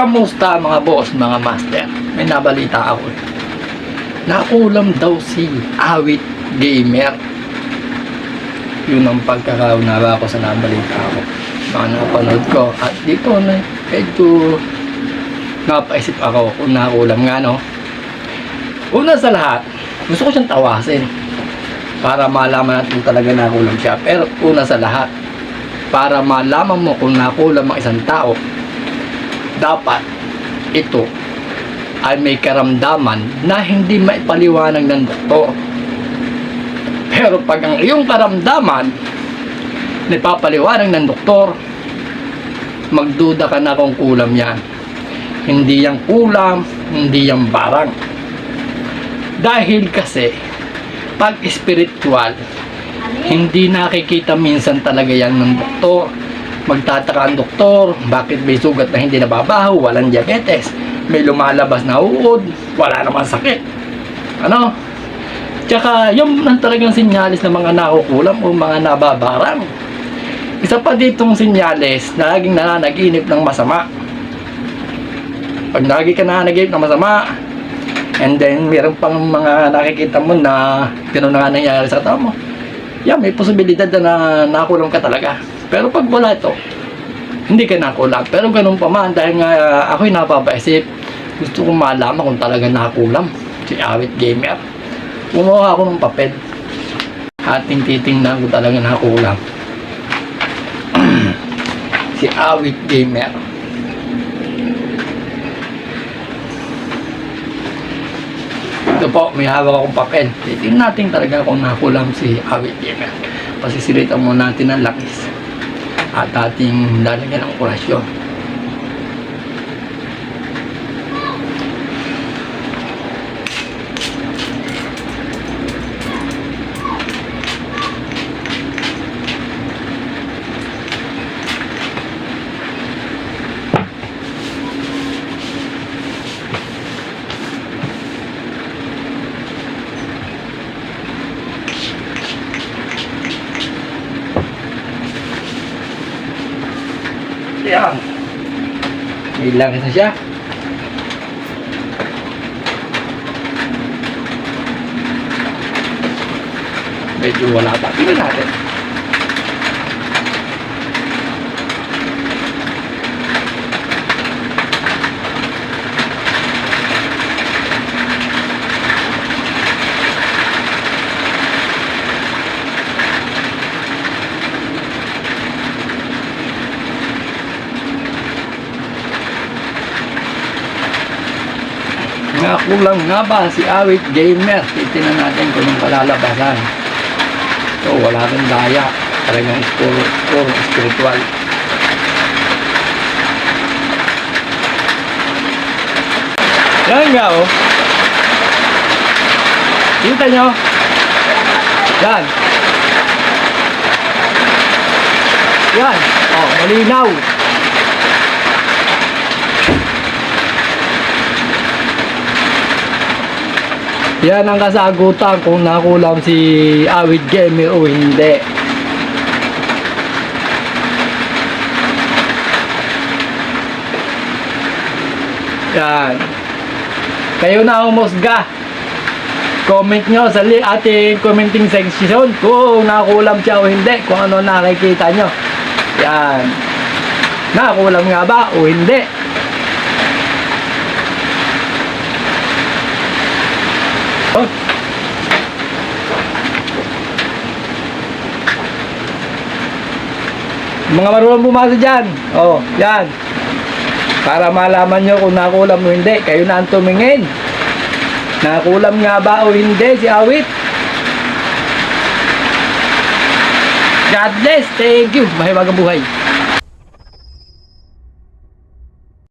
Kamusta mga boss, mga master? May nabalita ako. Nakulam daw si Awit Gamer. Yun ang pagkakaunara ko sa nabalita ako. Mga napanood ko. At dito na medyo napaisip ako kung nakulam nga no. Una sa lahat, gusto ko siyang tawasin para malaman natin talaga nakulam siya. Pero una sa lahat, para malaman mo kung nakulam ang isang tao, dapat ito ay may karamdaman na hindi maipaliwanag ng doktor. Pero pag ang iyong karamdaman napapaliwanag ng doktor, magduda ka na kung kulam yan. Hindi yang kulam, hindi yang barang. Dahil kasi, pag spiritual, hindi nakikita minsan talaga yan ng doktor. Magtataka ang doktor, bakit may sugat na hindi nababaho, walang diabetes, may lumalabas na uod, wala namang sakit. Ano? Tsaka, yung ang talagang sinyalis ng mga nakukulam o mga nababarang. Isa pa ditong sinyalis na laging nananaginip ng masama. Pag lagi ka nananaginip ng masama, and then meron pang mga nakikita mo na gano'n na nangyayari sa tao mo, yan, may posibilidad na nakulong ka talaga. Pero pag wala ito, hindi ka nakulam. Pero ganun pa man, dahil nga uh, ako'y napapaisip, gusto kong malaman kung talaga nakulam si Awit Gamer. Gumawa ako ng papel. Ating titingnan kung talaga nakulam. si Awit Gamer. Ito po, may hawak akong papel. Titingnan natin talaga kung nakulam si Awit Gamer. Pasisilitan mo natin ang lakis. At ating lalagyan ng orasyon. Yan. Langis na siya. Medyo wala pa. Tingnan natin. Nga kulang nga ba si Awit Gamer? Titinan natin kung anong kalalabasan. So, wala rin daya. Talagang puro, puro spiritual. Yan nga oh. Kita nyo? Yan. Yan. Oh, malinaw. Yan ang kasagutan kung nakulam si Awit Gamer o hindi. Yan. Kayo na umusga. Comment nyo sa ating commenting section kung nakulam siya o hindi. Kung ano nakikita nyo. Yan. Nakulam nga ba o hindi? Oh. Mga marunong bumasa dyan. Oh, yan. Para malaman nyo kung nakulam o hindi. Kayo na ang tumingin. Nakulam nga ba o hindi si Awit? God bless. Thank you. Mahiwagang buhay.